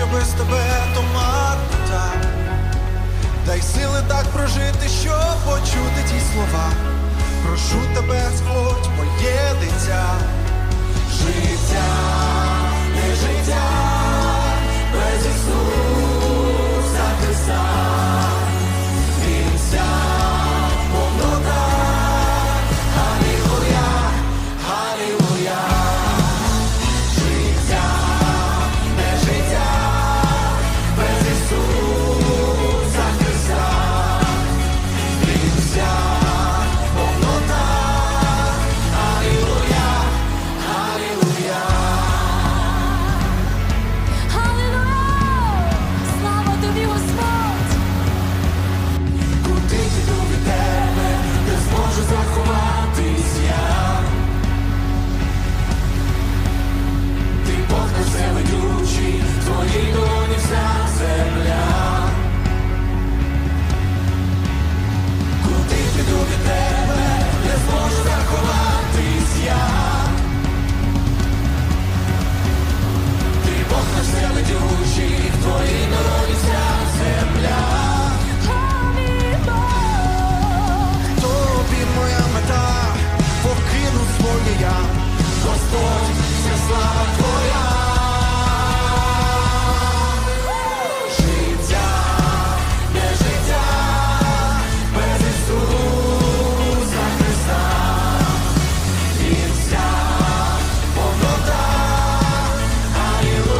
Що без тебе, то марнота. Дай сили так прожити, що почути ті слова. Прошу тебе,